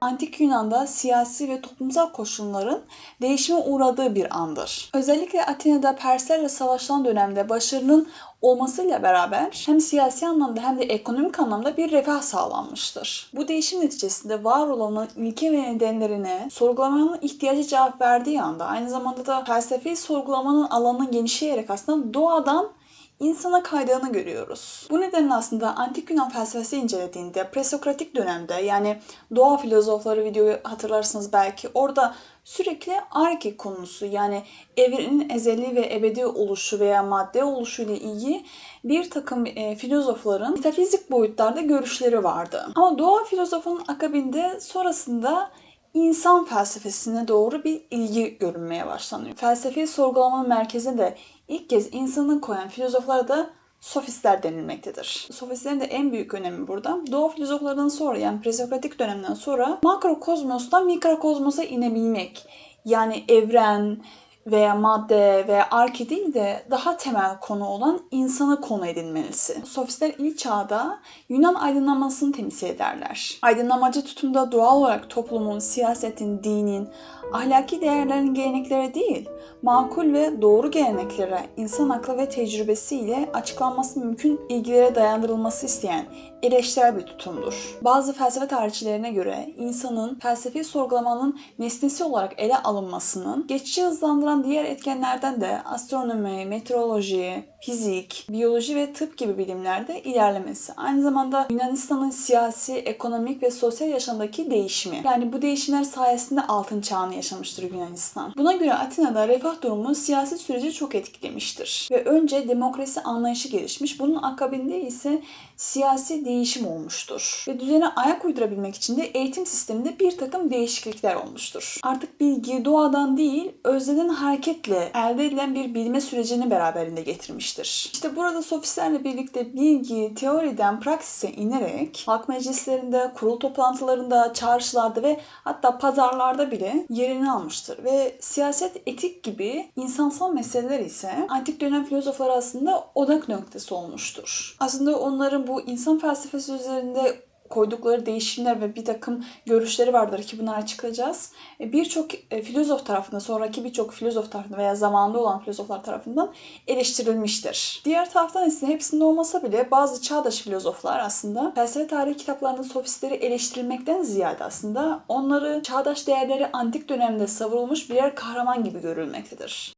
Antik Yunan'da siyasi ve toplumsal koşulların değişime uğradığı bir andır. Özellikle Atina'da Perslerle savaşılan dönemde başarının olmasıyla beraber hem siyasi anlamda hem de ekonomik anlamda bir refah sağlanmıştır. Bu değişim neticesinde var olanın ilke ve nedenlerine sorgulamanın ihtiyacı cevap verdiği anda aynı zamanda da felsefi sorgulamanın alanının genişleyerek aslında doğadan insana kaydığını görüyoruz. Bu nedenle aslında antik Yunan felsefesi incelediğinde presokratik dönemde yani doğa filozofları videoyu hatırlarsınız belki orada sürekli arke konusu yani evrenin ezeli ve ebedi oluşu veya madde oluşu ile ilgili bir takım e, filozofların metafizik boyutlarda görüşleri vardı. Ama doğa filozofunun akabinde sonrasında insan felsefesine doğru bir ilgi görünmeye başlanıyor. Felsefi sorgulamanın merkezine de ilk kez insanı koyan filozoflara da sofistler denilmektedir. Sofistlerin de en büyük önemi burada. Doğu filozoflarından sonra yani presokratik dönemden sonra makrokozmostan mikrokozmosa inebilmek. Yani evren, veya madde veya arke değil de daha temel konu olan insanı konu edinmesi. Sofistler ilk çağda Yunan aydınlanmasını temsil ederler. Aydınlamacı tutumda doğal olarak toplumun, siyasetin, dinin, ahlaki değerlerin geleneklere değil, makul ve doğru geleneklere, insan aklı ve tecrübesiyle açıklanması mümkün ilgilere dayandırılması isteyen eleştirel bir tutumdur. Bazı felsefe tarihçilerine göre insanın felsefi sorgulamanın nesnesi olarak ele alınmasının geçici hızlandıran diğer etkenlerden de astronomi, meteoroloji, fizik, biyoloji ve tıp gibi bilimlerde ilerlemesi. Aynı zamanda Yunanistan'ın siyasi, ekonomik ve sosyal yaşamdaki değişimi. Yani bu değişimler sayesinde altın çağını yaşamıştır Yunanistan. Buna göre Atina'da refah durumu siyasi süreci çok etkilemiştir. Ve önce demokrasi anlayışı gelişmiş. Bunun akabinde ise siyasi değişim olmuştur. Ve düzene ayak uydurabilmek için de eğitim sisteminde bir takım değişiklikler olmuştur. Artık bilgi doğadan değil, özneden hareketle elde edilen bir bilme sürecini beraberinde getirmiştir. İşte burada sofistlerle birlikte bilgi teoriden praksise inerek halk meclislerinde, kurul toplantılarında, çağrışlarda ve hatta pazarlarda bile yerini almıştır. Ve siyaset, etik gibi insansal meseleler ise antik dönem filozofları aslında odak noktası olmuştur. Aslında onların bu insan felsefesi üzerinde koydukları değişimler ve bir takım görüşleri vardır ki bunları açıklayacağız. E, Birçok e, filozof tarafından, sonraki birçok filozof tarafından veya zamanında olan filozoflar tarafından eleştirilmiştir. Diğer taraftan ise hepsinde olmasa bile bazı çağdaş filozoflar aslında felsefe tarihi kitaplarında sofistleri eleştirilmekten ziyade aslında onları çağdaş değerleri antik dönemde savurulmuş birer kahraman gibi görülmektedir.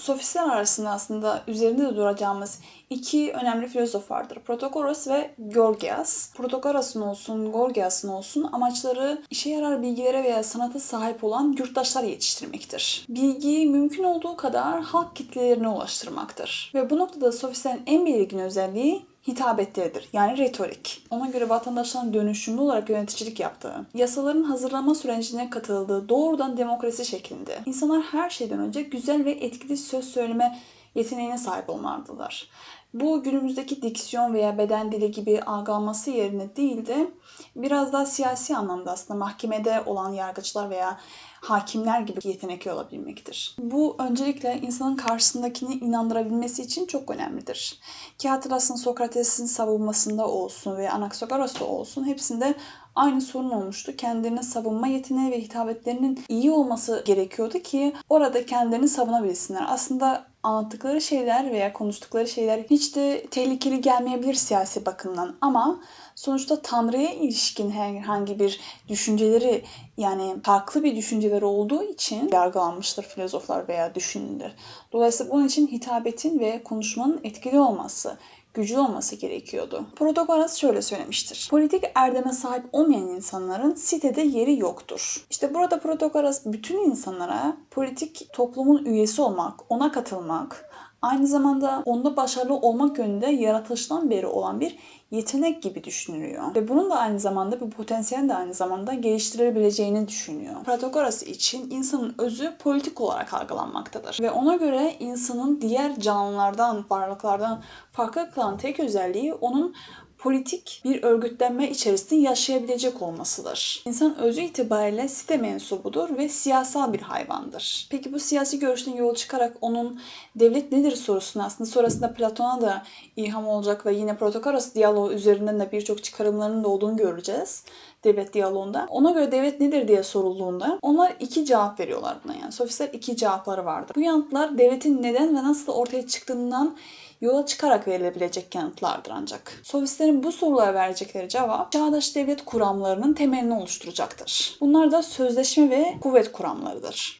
Sofistler arasında aslında üzerinde de duracağımız iki önemli filozof vardır. Protagoras ve Gorgias. Protagoras'ın olsun, Gorgias'ın olsun amaçları işe yarar bilgilere veya sanata sahip olan yurttaşlar yetiştirmektir. Bilgiyi mümkün olduğu kadar halk kitlelerine ulaştırmaktır. Ve bu noktada sofistlerin en belirgin özelliği hitabetleridir. Yani retorik. Ona göre vatandaşların dönüşümlü olarak yöneticilik yaptığı, yasaların hazırlama sürecine katıldığı doğrudan demokrasi şeklinde. İnsanlar her şeyden önce güzel ve etkili söz söyleme yeteneğine sahip olmalıdırlar. Bu günümüzdeki diksiyon veya beden dili gibi algılanması yerine değil de biraz daha siyasi anlamda aslında mahkemede olan yargıçlar veya hakimler gibi yetenekli olabilmektir. Bu öncelikle insanın karşısındakini inandırabilmesi için çok önemlidir. Ki hatırlasın Sokrates'in savunmasında olsun ve Anaxagoras'ta olsun hepsinde aynı sorun olmuştu. Kendilerini savunma yeteneği ve hitabetlerinin iyi olması gerekiyordu ki orada kendilerini savunabilsinler. Aslında anlattıkları şeyler veya konuştukları şeyler hiç de tehlikeli gelmeyebilir siyasi bakımdan ama sonuçta Tanrı'ya ilişkin herhangi bir düşünceleri yani farklı bir düşünceleri olduğu için yargılanmıştır filozoflar veya düşünürler. Dolayısıyla bunun için hitabetin ve konuşmanın etkili olması, güçlü olması gerekiyordu. Protagoras şöyle söylemiştir. Politik erdeme sahip olmayan insanların sitede yeri yoktur. İşte burada Protagoras bütün insanlara politik toplumun üyesi olmak, ona katılmak, aynı zamanda onda başarılı olmak yönünde yaratılıştan beri olan bir yetenek gibi düşünülüyor. Ve bunun da aynı zamanda bu potansiyelin de aynı zamanda geliştirilebileceğini düşünüyor. Protagoras için insanın özü politik olarak algılanmaktadır. Ve ona göre insanın diğer canlılardan, varlıklardan farklı kılan tek özelliği onun politik bir örgütlenme içerisinde yaşayabilecek olmasıdır. İnsan özü itibariyle site mensubudur ve siyasal bir hayvandır. Peki bu siyasi görüşten yol çıkarak onun devlet nedir sorusunu aslında sonrasında Platon'a da ilham olacak ve yine Protagoras diyaloğu üzerinden de birçok çıkarımlarının da olduğunu göreceğiz devlet diyaloğunda. Ona göre devlet nedir diye sorulduğunda onlar iki cevap veriyorlar buna yani. Sofistler iki cevapları vardı. Bu yanıtlar devletin neden ve nasıl ortaya çıktığından yola çıkarak verilebilecek yanıtlardır ancak. Sofistlerin bu sorulara verecekleri cevap çağdaş devlet kuramlarının temelini oluşturacaktır. Bunlar da sözleşme ve kuvvet kuramlarıdır.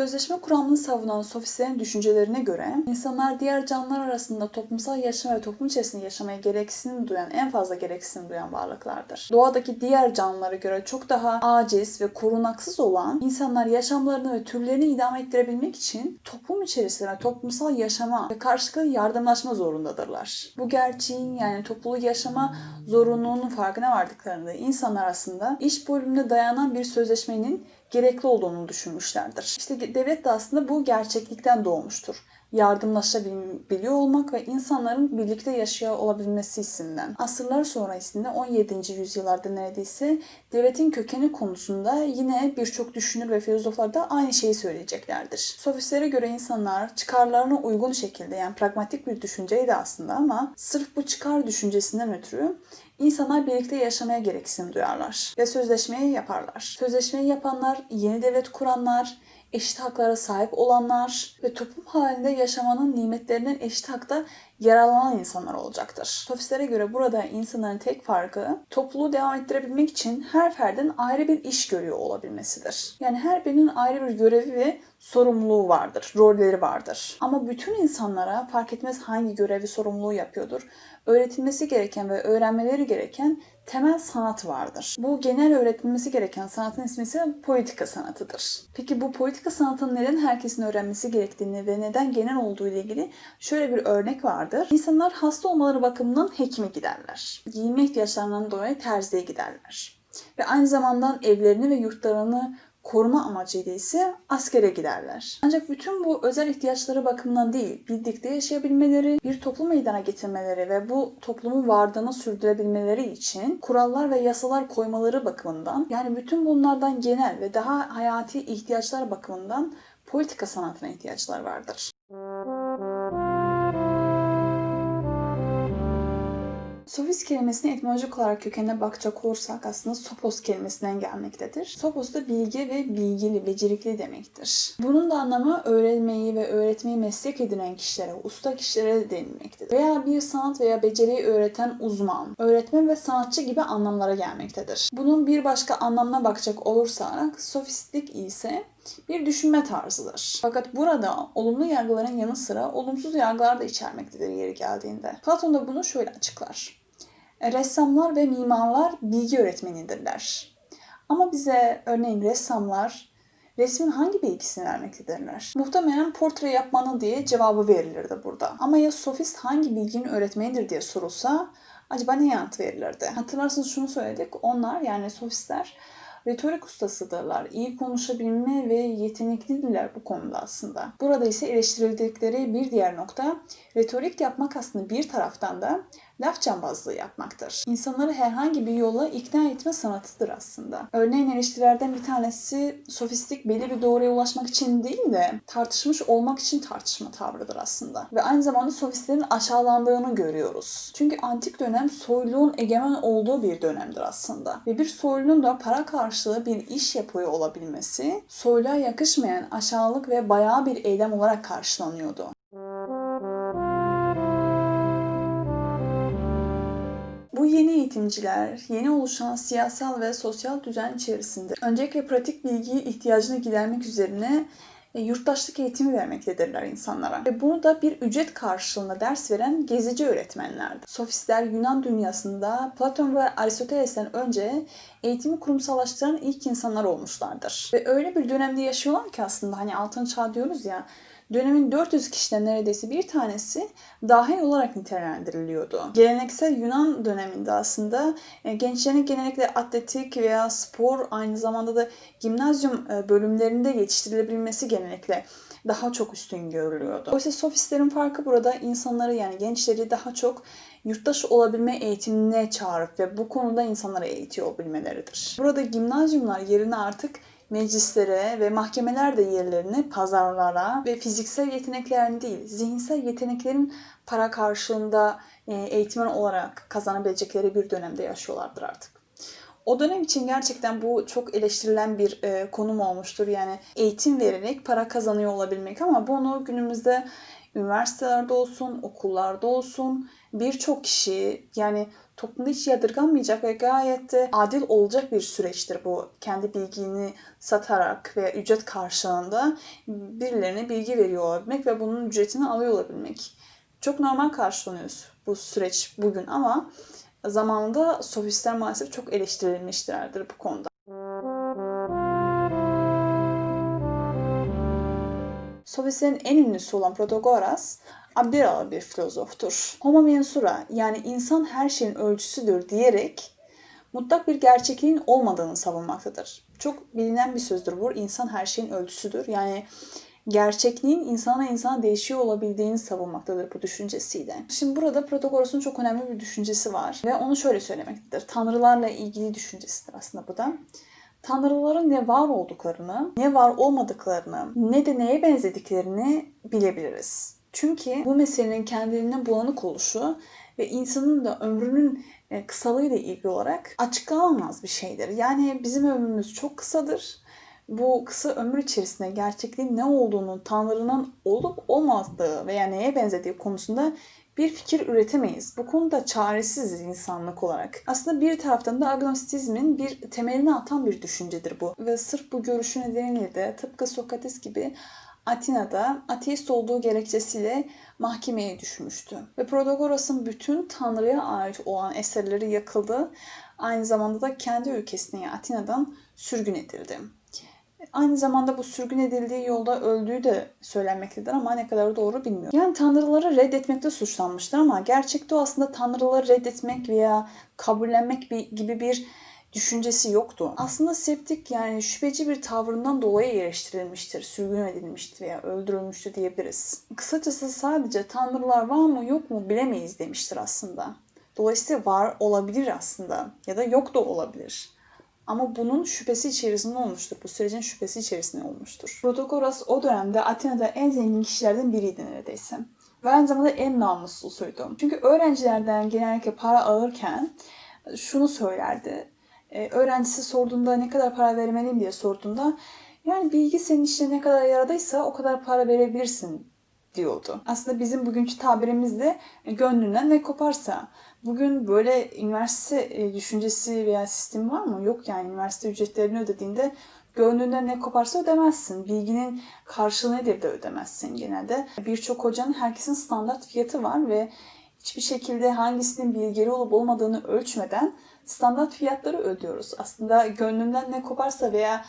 Sözleşme kuramını savunan sofistlerin düşüncelerine göre insanlar diğer canlılar arasında toplumsal yaşama ve toplum içerisinde yaşamaya gereksinim duyan, en fazla gereksinim duyan varlıklardır. Doğadaki diğer canlılara göre çok daha aciz ve korunaksız olan insanlar yaşamlarını ve türlerini idame ettirebilmek için toplum içerisinde toplumsal yaşama ve karşılıklı yardımlaşma zorundadırlar. Bu gerçeğin yani topluluğu yaşama zorunluluğunun farkına vardıklarında insanlar arasında iş bölümüne dayanan bir sözleşmenin gerekli olduğunu düşünmüşlerdir. İşte devlet de aslında bu gerçeklikten doğmuştur. Yardımlaşabiliyor olmak ve insanların birlikte yaşıyor olabilmesi hissinden. Asırlar sonrasında 17. yüzyıllarda neredeyse devletin kökeni konusunda yine birçok düşünür ve filozoflar da aynı şeyi söyleyeceklerdir. Sofistlere göre insanlar çıkarlarına uygun şekilde yani pragmatik bir düşünceydi aslında ama sırf bu çıkar düşüncesinden ötürü İnsanlar birlikte yaşamaya gereksinim duyarlar ve sözleşmeyi yaparlar. Sözleşmeyi yapanlar, yeni devlet kuranlar, eşit haklara sahip olanlar ve toplum halinde yaşamanın nimetlerinden eşit hakta yararlanan insanlar olacaktır. Sofistlere göre burada insanların tek farkı topluluğu devam ettirebilmek için her ferdin ayrı bir iş görüyor olabilmesidir. Yani her birinin ayrı bir görevi ve sorumluluğu vardır, rolleri vardır. Ama bütün insanlara fark etmez hangi görevi sorumluluğu yapıyordur. Öğretilmesi gereken ve öğrenmeleri gereken temel sanat vardır. Bu genel öğretilmesi gereken sanatın ismi ise politika sanatıdır. Peki bu politika sanatının neden herkesin öğrenmesi gerektiğini ve neden genel olduğu ile ilgili şöyle bir örnek vardır. İnsanlar hasta olmaları bakımından hekime giderler. Giyinme ihtiyaçlarından dolayı terziye giderler. Ve aynı zamanda evlerini ve yurtlarını koruma amacıyla ise askere giderler. Ancak bütün bu özel ihtiyaçları bakımından değil, birlikte yaşayabilmeleri, bir toplum meydana getirmeleri ve bu toplumun varlığını sürdürebilmeleri için kurallar ve yasalar koymaları bakımından yani bütün bunlardan genel ve daha hayati ihtiyaçlar bakımından politika sanatına ihtiyaçlar vardır. Sofist kelimesinin etimolojik olarak kökenine bakacak olursak aslında sopos kelimesinden gelmektedir. Sopos da bilgi ve bilgili, becerikli demektir. Bunun da anlamı öğrenmeyi ve öğretmeyi meslek edinen kişilere, usta kişilere de denilmektedir. Veya bir sanat veya beceriyi öğreten uzman, öğretmen ve sanatçı gibi anlamlara gelmektedir. Bunun bir başka anlamına bakacak olursak sofistlik ise bir düşünme tarzıdır. Fakat burada olumlu yargıların yanı sıra olumsuz yargılar da içermektedir yeri geldiğinde. Platon da bunu şöyle açıklar. Ressamlar ve mimarlar bilgi öğretmenidirler. Ama bize örneğin ressamlar resmin hangi bilgisini vermektedirler? Muhtemelen portre yapmanın diye cevabı verilirdi burada. Ama ya sofist hangi bilginin öğretmenidir diye sorulsa acaba ne yanıt verilirdi? Hatırlarsınız şunu söyledik. Onlar yani sofistler retorik ustasıdırlar. İyi konuşabilme ve yeteneklidirler bu konuda aslında. Burada ise eleştirildikleri bir diğer nokta retorik yapmak aslında bir taraftan da laf cambazlığı yapmaktır. İnsanları herhangi bir yola ikna etme sanatıdır aslında. Örneğin eleştirilerden bir tanesi sofistik belli bir doğruya ulaşmak için değil de tartışmış olmak için tartışma tavrıdır aslında. Ve aynı zamanda sofistlerin aşağılandığını görüyoruz. Çünkü antik dönem soyluğun egemen olduğu bir dönemdir aslında. Ve bir soylunun da para karşılığı bir iş yapıyor olabilmesi soyluğa yakışmayan aşağılık ve bayağı bir eylem olarak karşılanıyordu. Yeni eğitimciler, yeni oluşan siyasal ve sosyal düzen içerisinde öncelikle pratik bilgiyi ihtiyacını gidermek üzerine e, yurttaşlık eğitimi vermektedirler insanlara. Ve bunu da bir ücret karşılığında ders veren gezici öğretmenlerdir. Sofistler Yunan dünyasında Platon ve Aristoteles'ten önce eğitimi kurumsallaştıran ilk insanlar olmuşlardır. Ve öyle bir dönemde yaşıyorlar ki aslında hani altın çağ diyoruz ya Dönemin 400 kişiden neredeyse bir tanesi dahi olarak nitelendiriliyordu. Geleneksel Yunan döneminde aslında e, gençlerin genellikle atletik veya spor aynı zamanda da gimnazyum e, bölümlerinde yetiştirilebilmesi genellikle daha çok üstün görülüyordu. Oysa sofistlerin farkı burada insanları yani gençleri daha çok yurttaş olabilme eğitimine çağırıp ve bu konuda insanları eğitiyor bilmeleridir. Burada gimnazyumlar yerine artık meclislere ve mahkemeler de yerlerini pazarlara ve fiziksel yeteneklerin değil, zihinsel yeteneklerin para karşılığında e, eğitmen olarak kazanabilecekleri bir dönemde yaşıyorlardır artık. O dönem için gerçekten bu çok eleştirilen bir e, konum olmuştur. Yani eğitim vererek para kazanıyor olabilmek ama bunu günümüzde üniversitelerde olsun, okullarda olsun birçok kişi yani toplumda hiç yadırganmayacak ve gayet de adil olacak bir süreçtir bu. Kendi bilgini satarak ve ücret karşılığında birilerine bilgi veriyor olabilmek ve bunun ücretini alıyor olabilmek. Çok normal karşılanıyor bu süreç bugün ama zamanında sofistler maalesef çok eleştirilmişlerdir bu konuda. Sofistlerin en ünlüsü olan Protagoras, Abderalı bir filozoftur. Homo mensura yani insan her şeyin ölçüsüdür diyerek mutlak bir gerçekliğin olmadığını savunmaktadır. Çok bilinen bir sözdür bu. İnsan her şeyin ölçüsüdür. Yani gerçekliğin insana insana değişiyor olabildiğini savunmaktadır bu düşüncesiyle. Şimdi burada Protagoras'ın çok önemli bir düşüncesi var ve onu şöyle söylemektedir. Tanrılarla ilgili düşüncesidir aslında bu da. Tanrıların ne var olduklarını, ne var olmadıklarını, ne de neye benzediklerini bilebiliriz. Çünkü bu meselenin kendiliğinden bulanık oluşu ve insanın da ömrünün e, kısalığıyla ilgili olarak açıklanamaz bir şeydir. Yani bizim ömrümüz çok kısadır. Bu kısa ömür içerisinde gerçekliğin ne olduğunu, Tanrı'nın olup olmadığı veya neye benzediği konusunda bir fikir üretemeyiz. Bu konuda çaresiziz insanlık olarak. Aslında bir taraftan da agnostizmin bir temelini atan bir düşüncedir bu. Ve sırf bu görüşü nedeniyle de tıpkı Sokrates gibi Atina'da ateist olduğu gerekçesiyle mahkemeye düşmüştü. Ve Protagoras'ın bütün Tanrı'ya ait olan eserleri yakıldı. Aynı zamanda da kendi ülkesine Atina'dan sürgün edildi. Aynı zamanda bu sürgün edildiği yolda öldüğü de söylenmektedir ama ne kadar doğru bilmiyorum. Yani tanrıları reddetmekte suçlanmıştır ama gerçekte o aslında tanrıları reddetmek veya kabullenmek gibi bir düşüncesi yoktu. Aslında septik yani şüpheci bir tavrından dolayı eleştirilmiştir, sürgün edilmiştir veya öldürülmüştür diyebiliriz. Kısacası sadece tanrılar var mı yok mu bilemeyiz demiştir aslında. Dolayısıyla var olabilir aslında ya da yok da olabilir. Ama bunun şüphesi içerisinde olmuştur. Bu sürecin şüphesi içerisinde olmuştur. Protagoras o dönemde Atina'da en zengin kişilerden biriydi neredeyse. Ve aynı zamanda en namuslusuydu. Çünkü öğrencilerden genellikle para alırken şunu söylerdi. Ee, öğrencisi sorduğunda ne kadar para vermeliyim diye sorduğunda yani bilgi senin işine ne kadar yaradıysa o kadar para verebilirsin diyordu. Aslında bizim bugünkü tabirimizde gönlünden ne koparsa. Bugün böyle üniversite e, düşüncesi veya sistemi var mı? Yok yani üniversite ücretlerini ödediğinde gönlünden ne koparsa ödemezsin. Bilginin karşılığı nedir de ödemezsin genelde. Birçok hocanın herkesin standart fiyatı var ve hiçbir şekilde hangisinin bilgili olup olmadığını ölçmeden standart fiyatları ödüyoruz. Aslında gönlünden ne koparsa veya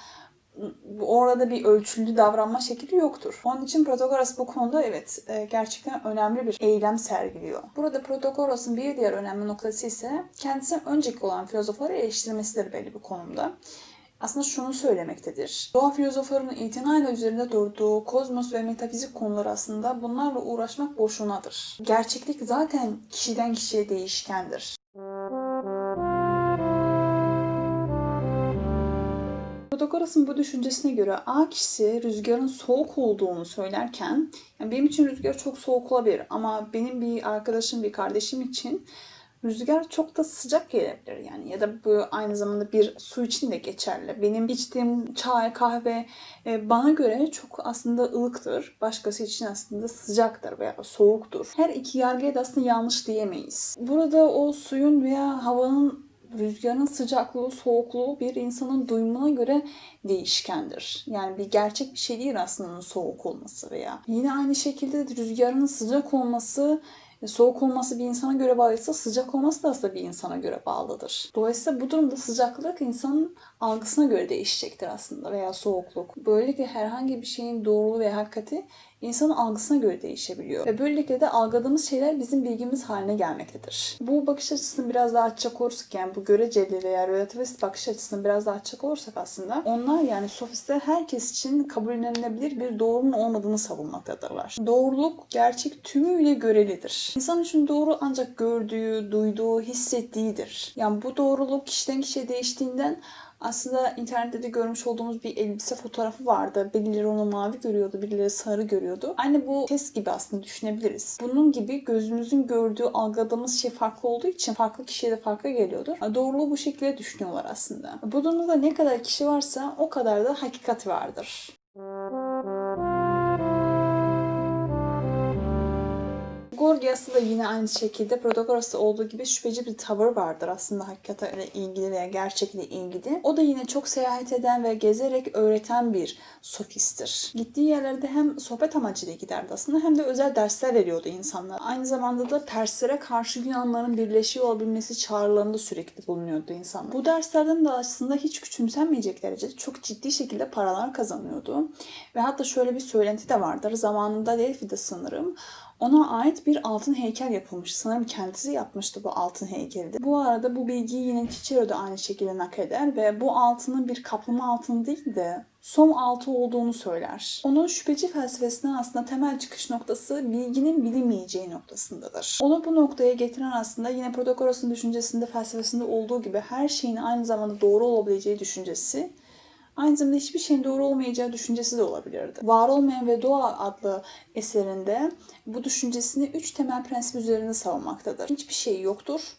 orada bir ölçülü davranma şekli yoktur. Onun için Protagoras bu konuda evet e, gerçekten önemli bir eylem sergiliyor. Burada Protagoras'ın bir diğer önemli noktası ise kendisine önceki olan filozofları eleştirmesidir belli bir konumda aslında şunu söylemektedir. Doğa filozoflarının itinayla üzerinde durduğu kozmos ve metafizik konuları aslında bunlarla uğraşmak boşunadır. Gerçeklik zaten kişiden kişiye değişkendir. Protagoras'ın bu düşüncesine göre A kişisi rüzgarın soğuk olduğunu söylerken yani benim için rüzgar çok soğuk olabilir ama benim bir arkadaşım, bir kardeşim için rüzgar çok da sıcak gelebilir yani ya da bu aynı zamanda bir su için de geçerli. Benim içtiğim çay, kahve e, bana göre çok aslında ılıktır. Başkası için aslında sıcaktır veya soğuktur. Her iki yargıya da aslında yanlış diyemeyiz. Burada o suyun veya havanın rüzgarın sıcaklığı, soğukluğu bir insanın duyumuna göre değişkendir. Yani bir gerçek bir şey değil aslında soğuk olması veya. Yine aynı şekilde rüzgarın sıcak olması soğuk olması bir insana göre bağlıysa sıcak olması da aslında bir insana göre bağlıdır. Dolayısıyla bu durumda sıcaklık insanın algısına göre değişecektir aslında veya soğukluk. Böylelikle herhangi bir şeyin doğruluğu ve hakikati insanın algısına göre değişebiliyor. Ve böylelikle de algıladığımız şeyler bizim bilgimiz haline gelmektedir. Bu bakış açısını biraz daha açacak olursak yani bu göreceli veya relativist bakış açısını biraz daha açacak olursak aslında onlar yani sofistler herkes için kabullenilebilir bir doğrunun olmadığını savunmaktadırlar. Doğruluk gerçek tümüyle görelidir. İnsan için doğru ancak gördüğü, duyduğu, hissettiğidir. Yani bu doğruluk kişiden kişiye değiştiğinden aslında internette de görmüş olduğumuz bir elbise fotoğrafı vardı. Birileri onu mavi görüyordu, birileri sarı görüyordu. Aynı bu test gibi aslında düşünebiliriz. Bunun gibi gözümüzün gördüğü, algıladığımız şey farklı olduğu için farklı kişiye de farklı geliyordur. Doğruluğu bu şekilde düşünüyorlar aslında. Bu durumda ne kadar kişi varsa o kadar da hakikat vardır. Gorgias'ta da yine aynı şekilde Protagoras'ta olduğu gibi şüpheci bir tavır vardır aslında hakikatle ilgili veya gerçekle ilgili. O da yine çok seyahat eden ve gezerek öğreten bir sofisttir. Gittiği yerlerde hem sohbet amacıyla giderdi aslında hem de özel dersler veriyordu insanlara. Aynı zamanda da Perslere karşı Yunanların birleşiyor olabilmesi çağrılarında sürekli bulunuyordu insan. Bu derslerden de aslında hiç küçümsenmeyecek derecede çok ciddi şekilde paralar kazanıyordu. Ve hatta şöyle bir söylenti de vardır. Zamanında Delphi'de sanırım ona ait bir altın heykel yapılmış. Sanırım kendisi yapmıştı bu altın heykeli. Bu arada bu bilgiyi yine Cicero da aynı şekilde nakleder ve bu altının bir kaplama altını değil de som altı olduğunu söyler. Onun şüpheci felsefesinden aslında temel çıkış noktası bilginin bilinmeyeceği noktasındadır. Onu bu noktaya getiren aslında yine Protagoras'ın düşüncesinde, felsefesinde olduğu gibi her şeyin aynı zamanda doğru olabileceği düşüncesi Aynı zamanda hiçbir şeyin doğru olmayacağı düşüncesi de olabilirdi. Var olmayan ve Doğa adlı eserinde bu düşüncesini üç temel prensip üzerinde savunmaktadır. Hiçbir şey yoktur.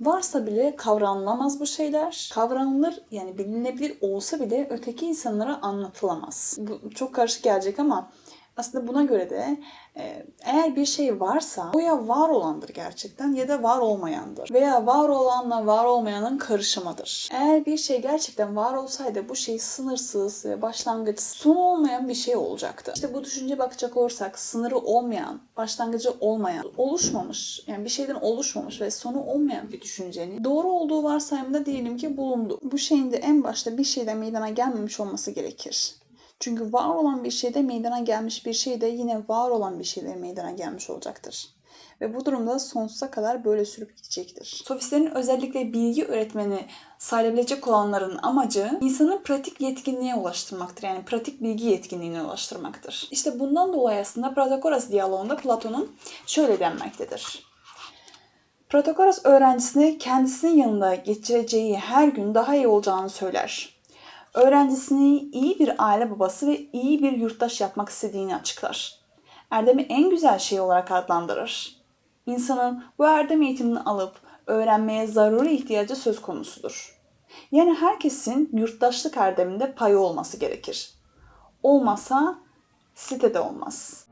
Varsa bile kavranılamaz bu şeyler. Kavranılır yani bilinebilir olsa bile öteki insanlara anlatılamaz. Bu çok karışık gelecek ama aslında buna göre de e, eğer bir şey varsa o ya var olandır gerçekten ya da var olmayandır. Veya var olanla var olmayanın karışımıdır. Eğer bir şey gerçekten var olsaydı bu şey sınırsız ve başlangıç sonu olmayan bir şey olacaktı. İşte bu düşünce bakacak olursak sınırı olmayan, başlangıcı olmayan, oluşmamış yani bir şeyden oluşmamış ve sonu olmayan bir düşüncenin doğru olduğu varsayımda diyelim ki bulundu. Bu şeyin de en başta bir şeyden meydana gelmemiş olması gerekir. Çünkü var olan bir şeyde meydana gelmiş bir şey de yine var olan bir şeyde meydana gelmiş olacaktır. Ve bu durumda sonsuza kadar böyle sürüp gidecektir. Sofistlerin özellikle bilgi öğretmeni sayılabilecek olanların amacı insanı pratik yetkinliğe ulaştırmaktır. Yani pratik bilgi yetkinliğine ulaştırmaktır. İşte bundan dolayı aslında Protagoras diyaloğunda Platon'un şöyle denmektedir. Protagoras öğrencisine kendisinin yanında geçireceği her gün daha iyi olacağını söyler öğrencisini iyi bir aile babası ve iyi bir yurttaş yapmak istediğini açıklar. Erdemi en güzel şey olarak adlandırır. İnsanın bu erdem eğitimini alıp öğrenmeye zaruri ihtiyacı söz konusudur. Yani herkesin yurttaşlık erdeminde payı olması gerekir. Olmasa sitede olmaz.